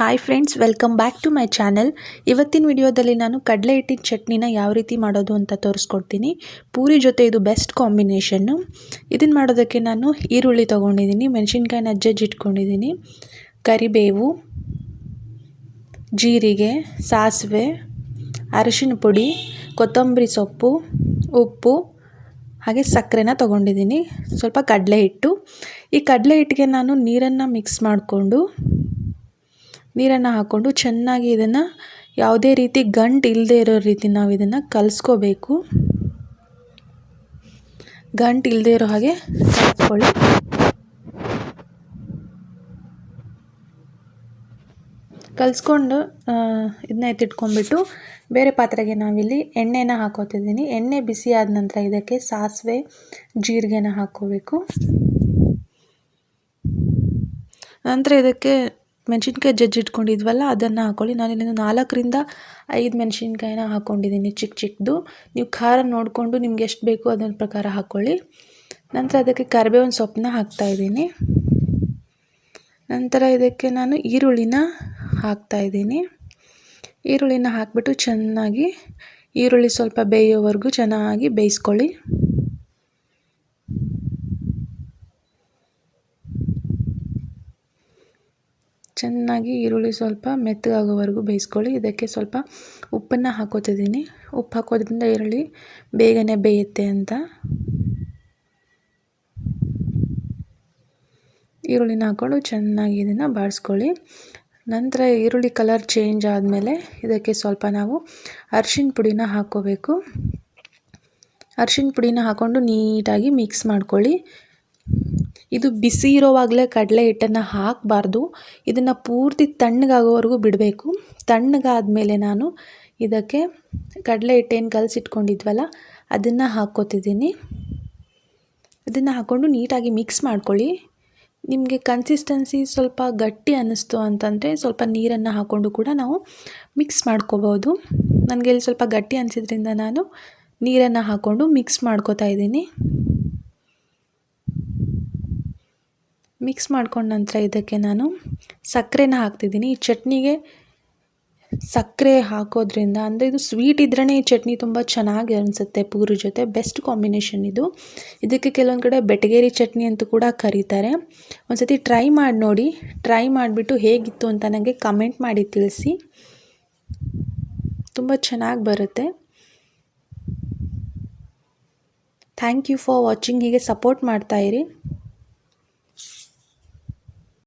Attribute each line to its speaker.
Speaker 1: Hi friends welcome back to my channel ಇವತ್ತಿನ ವಿಡಿಯೋದಲ್ಲಿ ನಾನು ಕಡಲೆ ಹಿಟ್ಟಿನ ಚಟ್ನಿನ ಯಾವ ರೀತಿ ಮಾಡೋದು ಅಂತ ತೋರಿಸ್ಕೊಡ್ತೀನಿ. ಪೂರಿ ಜೊತೆ ಇದು ಬೆಸ್ಟ್ ಕಾಂಬಿನೇಷನ್ನು ಇದನ್ನು ಮಾಡೋದಕ್ಕೆ ನಾನು ಈರುಳ್ಳಿ ತೊಗೊಂಡಿದ್ದೀನಿ ಮೆಣಸಿನ್ಕಾಯಿನ ಇಟ್ಕೊಂಡಿದ್ದೀನಿ, ಕರಿಬೇವು, ಜೀರಿಗೆ, ಸಾಸಿವೆ, ಅರಿಶಿನ ಪುಡಿ, ಕೊತ್ತಂಬರಿ ಸೊಪ್ಪು, ಉಪ್ಪು, ಹಾಗೆ ಸಕ್ಕರೆನ ತೊಗೊಂಡಿದ್ದೀನಿ. ಸ್ವಲ್ಪ ಕಡಲೆ ಹಿಟ್ಟು. ಈ ಕಡಲೆ ಹಿಟ್ಟಿಗೆ ನಾನು ನೀರನ್ನು ಮಿಕ್ಸ್ ಮಾಡಿಕೊಂಡು ನೀರನ್ನು ಹಾಕ್ಕೊಂಡು ಚೆನ್ನಾಗಿ ಇದನ್ನು ಯಾವುದೇ ರೀತಿ ಗಂಟು ಇಲ್ಲದೆ ಇರೋ ರೀತಿ ನಾವು ಇದನ್ನು ಕಲಿಸ್ಕೋಬೇಕು. ಗಂಟು ಇಲ್ಲದೆ ಇರೋ ಹಾಗೆ ಕಲಿಸ್ಕೊಳ್ಳಿ. ಕಲಿಸ್ಕೊಂಡು ಇದನ್ನ ಎತ್ತಿಟ್ಕೊಂಡ್ಬಿಟ್ಟು ಬೇರೆ ಪಾತ್ರೆಗೆ ನಾವಿಲ್ಲಿ ಎಣ್ಣೆನ ಹಾಕೋತಿದ್ದೀನಿ. ಎಣ್ಣೆ ಬಿಸಿ ಆದ ನಂತರ ಇದಕ್ಕೆ ಸಾಸಿವೆ, ಜೀರಿಗೆನ ಹಾಕ್ಕೋಬೇಕು. ನಂತರ ಇದಕ್ಕೆ ಮೆಣಸಿನ್ಕಾಯಿ ಜಜ್ಜಿಟ್ಕೊಂಡಿದ್ವಲ್ಲ ಅದನ್ನು ಹಾಕ್ಕೊಳ್ಳಿ ನಾನಿಲ್ಲಿ ನಾಲ್ಕರಿಂದ ಐದು ಮೆಣಸಿನ್ಕಾಯಿನ ಹಾಕ್ಕೊಂಡಿದ್ದೀನಿ ಚಿಕ್ಕ ಚಿಕ್ಕದು ನೀವು ಖಾರ ನೋಡಿಕೊಂಡು ನಿಮ್ಗೆ ಎಷ್ಟು ಬೇಕು ಅದರ ಪ್ರಕಾರ ಹಾಕ್ಕೊಳ್ಳಿ ನಂತರ ಅದಕ್ಕೆ ಕರಿಬೇವಿನ ಸೊಪ್ಪನ್ನ ಹಾಕ್ತಾಯಿದ್ದೀನಿ ನಂತರ ಇದಕ್ಕೆ ನಾನು ಈರುಳ್ಳಿನ ಹಾಕ್ತಾಯಿದ್ದೀನಿ ಈರುಳ್ಳಿನ ಹಾಕಿಬಿಟ್ಟು ಚೆನ್ನಾಗಿ ಈರುಳ್ಳಿ ಸ್ವಲ್ಪ ಬೇಯೋವರೆಗೂ ಚೆನ್ನಾಗಿ ಬೇಯಿಸ್ಕೊಳ್ಳಿ. ಚೆನ್ನಾಗಿ ಈರುಳ್ಳಿ ಸ್ವಲ್ಪ ಮೆತ್ತಗಾಗೋವರೆಗೂ ಬೇಯಿಸ್ಕೊಳ್ಳಿ. ಇದಕ್ಕೆ ಸ್ವಲ್ಪ ಉಪ್ಪನ್ನು ಹಾಕೋತಿದ್ದೀನಿ. ಉಪ್ಪು ಹಾಕೋದ್ರಿಂದ ಈರುಳ್ಳಿ ಬೇಗನೆ ಬೇಯುತ್ತೆ ಅಂತ. ಈರುಳ್ಳಿನ ಹಾಕ್ಕೊಂಡು ಚೆನ್ನಾಗಿ ಇದನ್ನು ಬಾಡಿಸ್ಕೊಳ್ಳಿ. ನಂತರ ಈರುಳ್ಳಿ ಕಲರ್ ಚೇಂಜ್ ಆದಮೇಲೆ ಇದಕ್ಕೆ ಸ್ವಲ್ಪ ನಾವು ಅರ್ಶಿನ ಪುಡಿನ ಹಾಕ್ಕೋಬೇಕು ಅರ್ಶಿನ ಪುಡಿನ ಹಾಕ್ಕೊಂಡು ನೀಟಾಗಿ ಮಿಕ್ಸ್ ಮಾಡ್ಕೊಳ್ಳಿ. ಇದು ಬಿಸಿ ಇರೋವಾಗಲೇ ಕಡಲೆ ಹಿಟ್ಟನ್ನು ಹಾಕಬಾರ್ದು. ಇದನ್ನು ಪೂರ್ತಿ ತಣ್ಣಗಾಗೋವರೆಗೂ ಬಿಡಬೇಕು. ತಣ್ಣಗಾದ ಮೇಲೆ ನಾನು ಇದಕ್ಕೆ ಕಡಲೆ ಹಿಟ್ಟೇನು ಕಲಸಿಟ್ಕೊಂಡಿದ್ವಲ್ಲ, ಅದನ್ನು ಹಾಕ್ಕೋತಿದ್ದೀನಿ. ಅದನ್ನು ಹಾಕ್ಕೊಂಡು ನೀಟಾಗಿ ಮಿಕ್ಸ್ ಮಾಡ್ಕೊಳ್ಳಿ. ನಿಮಗೆ ಕನ್ಸಿಸ್ಟೆನ್ಸಿ ಸ್ವಲ್ಪ ಗಟ್ಟಿ ಅನ್ನಿಸ್ತು ಅಂತಂದರೆ ಸ್ವಲ್ಪ ನೀರನ್ನು ಹಾಕ್ಕೊಂಡು ಕೂಡ ನಾವು ಮಿಕ್ಸ್ ಮಾಡ್ಕೋಬೋದು. ನನಗೆ ಇಲ್ಲಿ ಸ್ವಲ್ಪ ಗಟ್ಟಿ ಅನಿಸಿದ್ರಿಂದ ನಾನು ನೀರನ್ನು ಹಾಕ್ಕೊಂಡು ಮಿಕ್ಸ್ ಮಾಡ್ಕೋತಾ ಇದ್ದೀನಿ. ಮಿಕ್ಸ್ ಮಾಡ್ಕೊಂಡ ನಂತರ ಇದಕ್ಕೆ ನಾನು ಸಕ್ಕರೆನ ಹಾಕ್ತಿದ್ದೀನಿ. ಈ ಚಟ್ನಿಗೆ ಸಕ್ಕರೆ ಹಾಕೋದ್ರಿಂದ ಅಂದರೆ ಇದು ಸ್ವೀಟ್ ಇದ್ರೇ ಈ ಚಟ್ನಿ ತುಂಬ ಚೆನ್ನಾಗಿ ಅನಿಸುತ್ತೆ ಪೂರಿ ಜೊತೆ. ಬೆಸ್ಟ್ ಕಾಂಬಿನೇಷನ್ ಇದು. ಇದಕ್ಕೆ ಕೆಲವೊಂದು ಕಡೆ ಬೆಟಗೇರಿ ಚಟ್ನಿ ಅಂತೂ ಕೂಡ ಕರೀತಾರೆ. ಒಂದು ಸತಿ ಟ್ರೈ ಮಾಡಿ ನೋಡಿ. ಟ್ರೈ ಮಾಡಿಬಿಟ್ಟು ಹೇಗಿತ್ತು ಅಂತ ನನಗೆ ಕಮೆಂಟ್ ಮಾಡಿ ತಿಳಿಸಿ. ತುಂಬ ಚೆನ್ನಾಗಿ ಬರುತ್ತೆ. ಥ್ಯಾಂಕ್ ಯು ಫಾರ್ ವಾಚಿಂಗ್ ಹೀಗೆ ಸಪೋರ್ಟ್ ಮಾಡ್ತಾಯಿರಿ